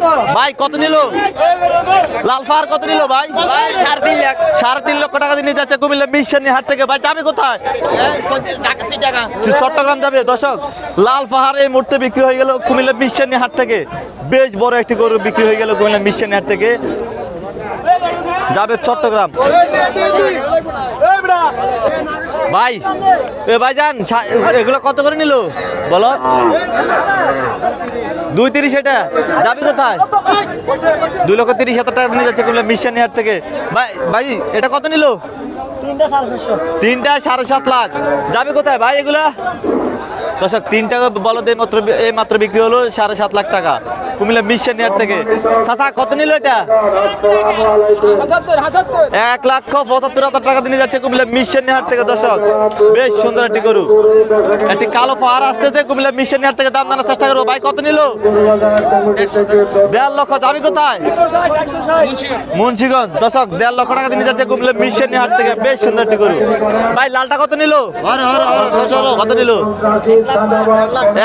ভাই। ভাই কত নিল? লাল ফাহার কত নিল ভাই? সাড়ে তিন লাখ। সাড়ে তিন লক্ষ টাকা দিয়ে নিয়ে যাচ্ছে কুমিল্লা মিশন হাট থেকে। ভাই যাবে কোথায়? চট্টগ্রাম যাবে? দর্শক লাল পাহাড় এই মুহূর্তে বিক্রি হয়ে গেল কুমিল্লা মিশন হাট থেকে। বেশ বড় একটি গরু বিক্রি হয়ে গেল কুমিল্লা মিশন হাট থেকে। যাবে চট্টগ্রাম। ভাই, এ ভাই যান এগুলো কত করে নিল? বলো। দুই তিরিশ এটা। যাবি কোথায়? দুই লক্ষ তিরিশ হাজার টাকা নিয়ে যাচ্ছে কুমিল্লা মিশানি হাট থেকে। ভাই ভাই, এটা কত নিল? তিনটা সাড়ে চারশো তিনটা সাড়ে সাত লাখ। যাবে কোথায় ভাই এগুলা? দর্শক তিন টাকা বলদের মাত্র এই মাত্র বিক্রি হলো সাড়ে সাত লাখ টাকা। কুমিল্লা মিশন ইয়ার থেকে। চাচা কত নিল এটা? এক লক্ষ পঁচাত্তর হাজার টাকা দিয়ে যাচ্ছে কুমিল্লা মিশন হাট থেকে দর্শক। বেশ সুন্দর একটি গরু। একটি কালো পাহাড় আসতেছে কুমিল্লা মিশন হাট থেকে দাম জানার চেষ্টা করব। ভাই কত নিল? দেড় লক্ষ যাবি কোথায়? মুন্সিগঞ্জ। দর্শক দেড় লক্ষ টাকা দিয়ে যাচ্ছে কুমিল্লা মিশন হাট থেকে। বেশ সুন্দর একটি গরু। ভাই লালটা কত নিল? কত নিল?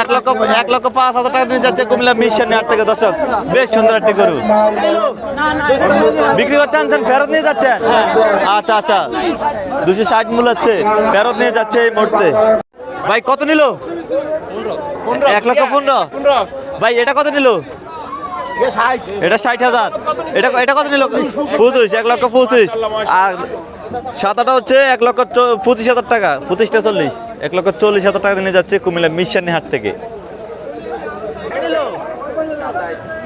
এক লক্ষ এক লক্ষ পাঁচ হাজার টাকা দিয়ে যাচ্ছে কুমিল্লা মিশন হাট থেকে দর্শক। বেশ সুন্দর একটি গরু। বিক্রি করতে আনছেন ফেরত নিয়ে যাচ্ছে আচ্ছা আচ্ছা। দুশো ষাট মূল হচ্ছে ফেরত নিয়ে যাচ্ছে এই মুহূর্তে। ভাই কত নিল? এক লক্ষ পনেরো। ভাই এটা কত নিল? এটা ষাট হাজার। এটা এটা কত নিল? পঁচিশ। এক লক্ষ পঁচিশ। আর সাদাটা হচ্ছে এক লক্ষ পঁচিশ হাজার টাকা, পঁচিশটা চল্লিশ। এক লক্ষ চল্লিশ হাজার টাকা নিয়ে যাচ্ছে কুমিল্লা মিশানি হাট থেকে।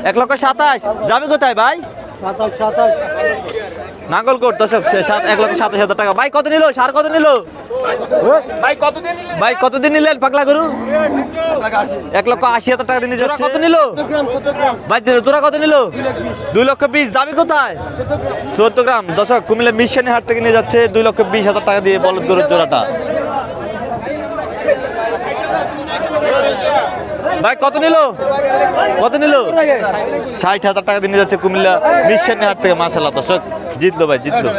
এক লক্ষ সাতাশ। যাবে কোথায় ভাই? সাতাশ সাতাশ। নাঙ্গলকোট দর্শক সাত এক লক্ষ সাতাশ হাজার টাকা। ভাই কত নিল? সার কত নিল? ভাই কতদিন নিলেন? পাগলা গরু? এক লক্ষ আশি হাজার টাকা দিয়ে জোড়া কত নিল? ভাই জোড়া কত নিল? দুই লক্ষ বিশ যাবে কোথায়? চোদ্দ গ্রাম। দশক কুমিল্লা মিশানি হাট থেকে নিয়ে যাচ্ছে দুই লক্ষ বিশ হাজার টাকা দিয়ে বলদ গরুর জোড়াটা। ভাই কত নিল? কত নিল? ষাট হাজার টাকা দিয়ে নিয়ে যাচ্ছে কুমিল্লা মিশানি হাট থেকে মাসাল্লাহ দর্শক। জিতলো ভাই জিতলো।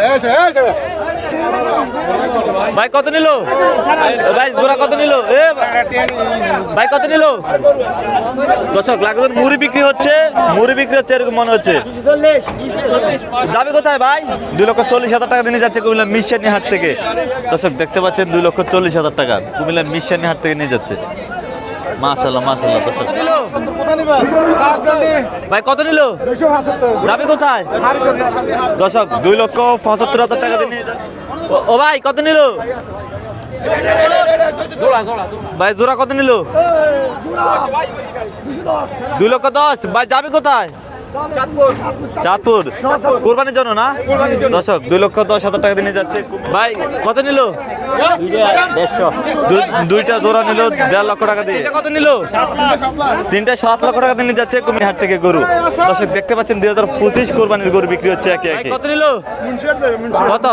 ভাই, কত নিল? ভাই, জোড়া কত নিল? এ, ভাই, কত নিল? দর্শক লাগবে মুড়ি বিক্রি হচ্ছে, মুড়ি বিক্রি হচ্ছে, এরকম মনে হচ্ছে। যাবে কোথায় ভাই? দুই লক্ষ চল্লিশ হাজার টাকা নিয়ে যাচ্ছে কুমিল্লা মিশানি হাট থেকে। দর্শক, দেখতে পাচ্ছেন, দুই লক্ষ চল্লিশ হাজার টাকা কুমিল্লা মিশানি হাট থেকে নিয়ে যাচ্ছে। মাশাল্লাহ মাশাল্লাহ দর্শক। ভাই, কত নিল? যাবে কোথায়? দর্শক, দুই লক্ষ পঁচাত্তর হাজার টাকা দিয়ে ও- ভাই, কত নিল? ভাই, জোড়া কত নিল? দুই লক্ষ দশ। ভাই, যাবে কোথায়? চাঁদপুর। কোরবানির জন্য না? দর্শক, দুই লক্ষ দশ হাজার টাকা দিয়ে যাচ্ছে। ভাই, কত নিল? দেড়শো। দুইটা জোড়া নিল দেড় লক্ষ টাকা দিয়ে। কত নিল? তিনটা সাত লক্ষ টাকা দিয়ে যাচ্ছে কুমিরহাট থেকে গরু। দর্শক দেখতে পাচ্ছেন দুই হাজার পঁচিশ কোরবানির গরু বিক্রি হচ্ছে একে একে। কত নিল? কত?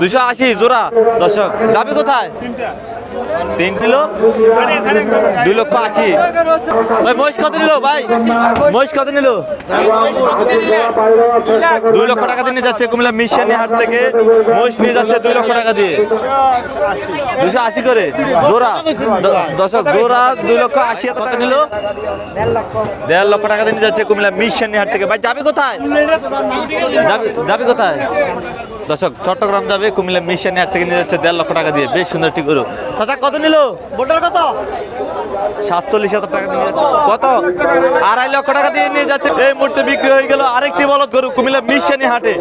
দুশো আশি জোড়া। দর্শক যাবে কোথায়? তিন কিলো? দুই লক্ষ আশি। ভাই, মহিষ কত নিল, ভাই? মহিষ কত নিল? দুই লক্ষ টাকা দিয়ে যাচ্ছে কুমিল্লা মিশানি হাট থেকে। মহিষ নিয়ে যাচ্ছে দুই লক্ষ টাকা দিয়ে। দুশো আশি করে? জোড়া। দ- দর্শক, জোড়া দুই লক্ষ আশি টাকা নিল। দেড় লক্ষ টাকা দিয়ে যাচ্ছে কুমিল্লা মিশানি হাট থেকে। ভাই, যাবে কোথায়? যাবে কোথায়? দর্শক চট্টগ্রাম যাবে কুমিল্লা মিশানি হাট থেকে নিয়ে যাচ্ছে দেড় লক্ষ টাকা দিয়ে। বেশ সুন্দর একটি গরু। চাচা কত নিল? বোটার কত? সাতচল্লিশ হাজার টাকা দিয়ে নিয়ে কত? আড়াই লক্ষ টাকা দিয়ে। নিয়ে যাচ্ছে। এই মুহূর্তে বিক্রি হয়ে গেল আরেকটি বলদ গরু কুমিল্লা মিশানি হাটে।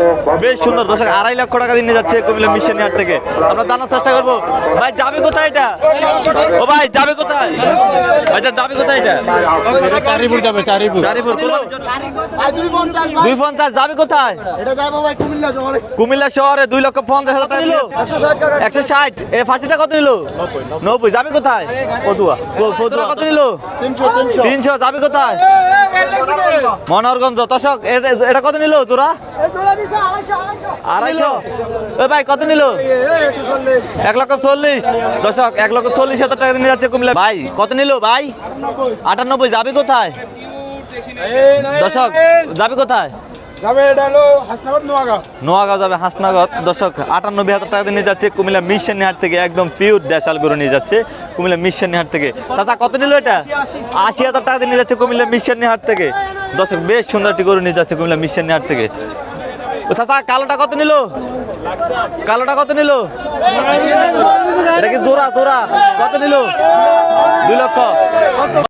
বেশ সুন্দর। দর্শক আড়াই লক্ষ টাকা দিয়ে নিয়ে যাচ্ছে কুমিল্লা মিশানি হাট থেকে। আমরা জানার চেষ্টা করব ভাই যাবে কোথায় এটা? ও ভাই যাবে কোথায়? ভাই যা- যাবে কোথায় এটা? চারিপুর যাবে চারিপুর। চারিপুর দুই পঞ্চাশ যাবে কোথায়? এটা যাব ভাই কুমিল্লা শহরে দুই লক্ষ পঞ্চাশ হাজার টাকা নিল একশো ষাট। এ ফাঁসিটা কত নিল? নব্বই যাবে কোথায়? পদুয়া পদুয়া কত নিল? তিনশো যাবে কোথায়? মনোহরগঞ্জ দশক এটা- এটা কত নিল তোরা আড়াইশো ভাই কত নিল? এক লক্ষ চল্লিশ। দশক এক লক্ষ চল্লিশ হাজার টাকা নিয়ে যাচ্ছে কুমিল্লা। ভাই কত নিল ভাই? আটানব্বই। যাবে কোথায়? দশক যাবে কোথায়? যাবে এটা নোয়াগাঁও। যাবে হাসনাগত দর্শক, আটানব্বই হাজার টাকা নিয়ে যাচ্ছে কুমিল্লা মিশন হাট থেকে, একদম পিওর দেশাল গরু নিয়ে যাচ্ছে কুমিল্লা মিশন হাট থেকে। চাচা, কত নিল এটা? আশি হাজার টাকা নিয়ে যাচ্ছে কুমিল্লা মিশন হাট থেকে। দর্শক, বেশ সুন্দর একটি গরু নিয়ে যাচ্ছে কুমিল্লা মিশন হাট থেকে। ও চাচা, কালোটা কত নিল? কালোটা কত নিল? এটা কি জোড়া জোড়া? কত নিল? দুই লক্ষ।